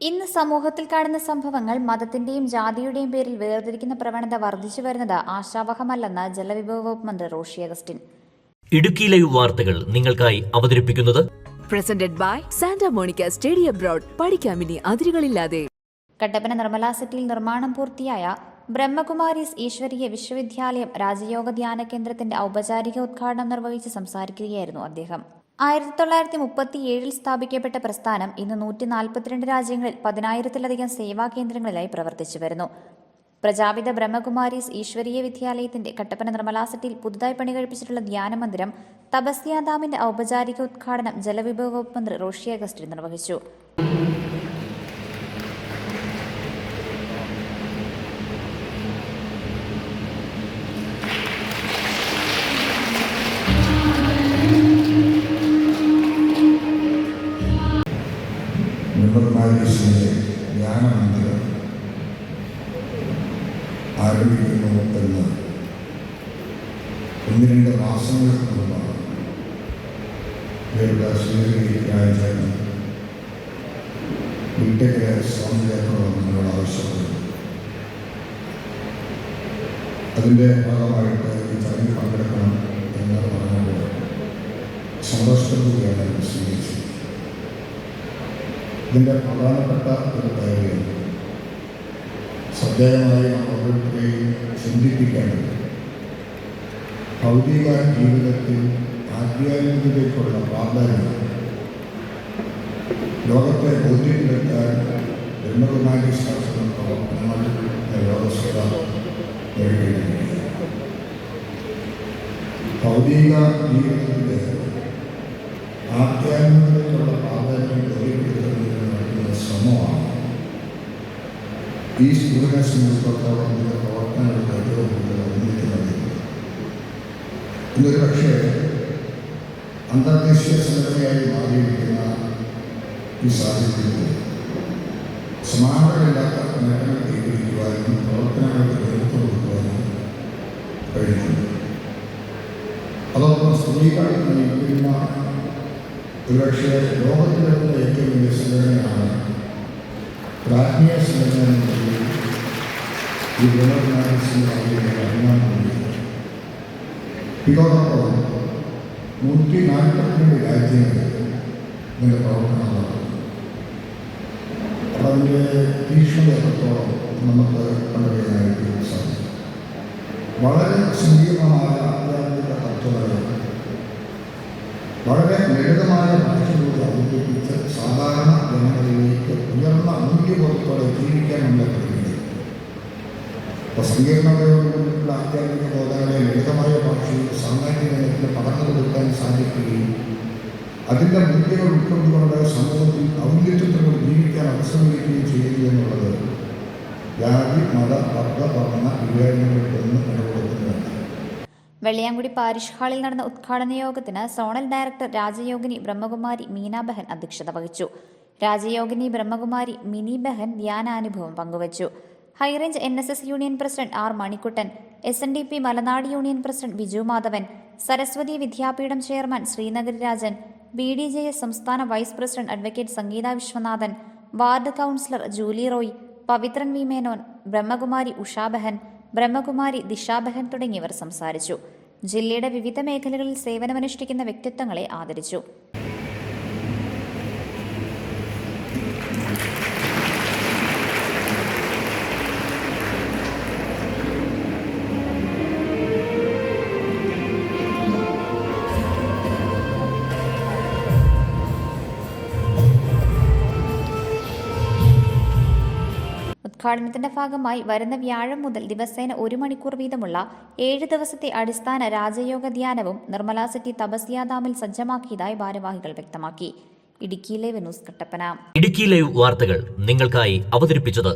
ഇന്ന് സമൂഹത്തിൽ കാണുന്ന സംഭവങ്ങൾ മതത്തിന്റെയും ജാതിയുടെയും പേരിൽ വേർതിരിക്കുന്ന പ്രവണത വർദ്ധിച്ചു വരുന്നത് ആശാവഹമല്ലെന്ന് ജലവിഭവ വകുപ്പ് മന്ത്രി റോഷി അഗസ്റ്റിൻ. ഇടുക്കി ലൈവ് വാർത്തകൾ നിങ്ങൾക്കായി അവതരിപ്പിക്കുന്നത് presented by Santa Monica study abroad പഠിക്കാമിനി അതിരുകളില്ലാതെ. കട്ടപ്പന നിർമ്മല സിറ്റിയിൽ നിർമ്മാണം പൂർത്തിയായ ബ്രഹ്മകുമാരീസ് ഈശ്വരീയ വിശ്വവിദ്യാലയം രാജയോഗ ധ്യാന കേന്ദ്രത്തിന്റെ ഔപചാരിക ഉദ്ഘാടനം നിർവഹിച്ച് സംസാരിക്കുകയായിരുന്നു അദ്ദേഹം. ആയിരത്തി തൊള്ളായിരത്തി മുപ്പത്തി ഏഴിൽ സ്ഥാപിക്കപ്പെട്ട പ്രസ്ഥാനം ഇന്ന് നൂറ്റി നാൽപ്പത്തിരണ്ട് രാജ്യങ്ങളിൽ പതിനായിരത്തിലധികം സേവാ കേന്ദ്രങ്ങളിലായി പ്രവർത്തിച്ചു വരുന്നു പ്രജാപിത ബ്രഹ്മകുമാരീസ് ഈശ്വരീയ വിദ്യാലയത്തിന്റെ കട്ടപ്പന നിർമ്മല സിറ്റിയിൽ പുതുതായി പണി കഴിപ്പിച്ചിട്ടുള്ള ധ്യാന മന്ദിരം തപസ്യ ഔപചാരിക ഉദ്ഘാടനം ജലവിഭവ വകുപ്പ് മന്ത്രി റോഷി അഗസ്റ്റിൻ നിർവഹിച്ചു. ബ്രഹ്മകുമാരീസിന്റെ ധ്യാനമന്ദിരം ആരംഭിക്കുന്നു എന്ന് ഒന്ന് രണ്ട് മാസങ്ങൾക്ക് മുമ്പാണ് ഇവരുടെ ശ്രീഹരി രാജാണ് വീട്ടിലെ ആവശ്യപ്പെട്ടു അതിന്റെ ഭാഗമായിട്ട് ഈ ചടങ്ങിൽ പങ്കെടുക്കണം എന്ന് പറഞ്ഞപ്പോൾ സന്തോഷത്തോടുകൂടിയാണ് സ്വീകരിച്ചത്. ഇതിന്റെ പ്രധാനപ്പെട്ട ഒരു കാര്യം. ശ്രദ്ധേയമായി നാം ഓരോരുത്തരെയും ചിന്തിപ്പിക്കേണ്ടത് ഭൗതിക ജീവിതത്തിൽ ആധ്യാത്മികതയ്ക്കുള്ള പ്രാധാന്യം ലോകത്തെ ബോധ്യത്തിലെത്താൻ ബ്രഹ്മകുമാരി ശാസ്ത്രം പ്രവർത്തനങ്ങൾ ലോകസ്ഥ നേടിയിരിക്കുകയാണ് ഭൗതിക ജീവിതത്തിലെ ആധ്യാത്മികതയ്ക്കുള്ള ഈ സൂര്യനെ സംബന്ധിച്ചിടത്തോളം ഇതിന്റെ പ്രവർത്തനങ്ങൾക്ക് ഏറ്റവും കൂടുതൽ ഒന്നിക്കുന്നത് ഇന്നൊരു പക്ഷേ അന്തർദേശീയ സംഘടനയായി മാറിയിരിക്കുന്ന ഈ സാഹചര്യത്തിൽ സമാനതകളില്ലാത്ത നേട്ടങ്ങൾ കൈവരിക്കുവാനും പ്രവർത്തനങ്ങൾക്ക് നേതൃത്വം കൊടുക്കുവാനും കഴിയുന്നു അതോടൊപ്പം സ്ത്രീകൾ നയിക്കുന്ന ഒരുപക്ഷെ ലോകത്തിലുള്ള ഏറ്റവും വലിയ സംഘടനയാണ് പ്രാജ്ഞീയ സംഘടന ഈ അവരുടെ അഭിമാനമുണ്ട് ഇതോടൊപ്പം നൂറ്റി നാൽപ്പത്തിരണ്ട് രാജ്യങ്ങളിൽ ഇതിന്റെ പ്രവർത്തനം നടത്തുന്നു അപ്പോൾ അതിന്റെ തീക്ഷ്ണത എത്രത്തോളം നമുക്ക് കണ്ടുപിടിക്കാനായിട്ട് സാധിക്കും വളരെ സങ്കീർണമായ ആധ്യാത്മിക തത്വങ്ങൾ വളരെ ലളിതമായ ഭാഷയിലൂടെ അവതരിപ്പിച്ച് സാധാരണ ജനങ്ങളിലേക്ക് ഉയർന്ന മൂല്യബോധത്തോടെ ജീവിക്കാൻ നമ്മളെ സങ്കീർണതയോടുകൂടിയുള്ള ആധ്യാത്മിക ബോധങ്ങളെ ലളിതമായ ഭാഷയിൽ സാമാന്യ ജനത്തിന് പകർന്നു കൊടുക്കാൻ സാധിക്കുകയും അതിന്റെ മൂല്യങ്ങൾ ഉൾക്കൊണ്ടുകൊണ്ട് സമൂഹത്തിൽ ഔന്നത്യത്തോട് ജീവിക്കാൻ അവസരമൊരുക്കുകയും ചെയ്യുന്നു എന്നുള്ളത് ജാതി മത വർഗ വർണ വിവേചനങ്ങൾക്കൊന്നും ഇടപെടുത്തുന്നതല്ല വെള്ളിയാങ്കുടി പാരിഷ് ഹാളിൽ നടന്ന ഉദ്ഘാടന യോഗത്തിന് സോണൽ ഡയറക്ടർ രാജയോഗിനി ബ്രഹ്മകുമാരി മീനാബഹൻ അധ്യക്ഷത വഹിച്ചു. രാജയോഗിനി ബ്രഹ്മകുമാരി മിനി ബഹൻ ധ്യാനാനുഭവം പങ്കുവച്ചു. High range N S S union president R Manikuttan S N D P Malanad union president Biju Madhavan Saraswati Vidyapeetham chairman Srinagari Rajan B D J S സംസ്ഥാന vice president advocate Sangeetha Viswanathan ward councillor Julie Roy Pavithran V Menon Brahmakumari Ushabehan Brahmakumari Dishabehan തുടങ്ങിയവർ സംസാരിച്ചു. ജില്ലയുടെ വിവിധ മേഖലകളിൽ സേവനമനുഷ്ഠിക്കുന്ന വ്യക്തിത്വങ്ങളെ ആദരിച്ചു. ഉദ്ഘാടനത്തിന്റെ ഭാഗമായി വരുന്ന വ്യാഴം മുതൽ ദിവസേന ഒരു മണിക്കൂർ വീതമുള്ള ഏഴ് ദിവസത്തെ അടിസ്ഥാന രാജയോഗ ധ്യാനവും നിർമ്മല സിറ്റി തപസ്യാദാമിൽ സജ്ജമാക്കിയതായി ഭാരവാഹികൾ വ്യക്തമാക്കി. Idukki live news Kattappana. Idukki live വാർത്തകൾ നിങ്ങൾക്കായി അവതരിപ്പിച്ചത്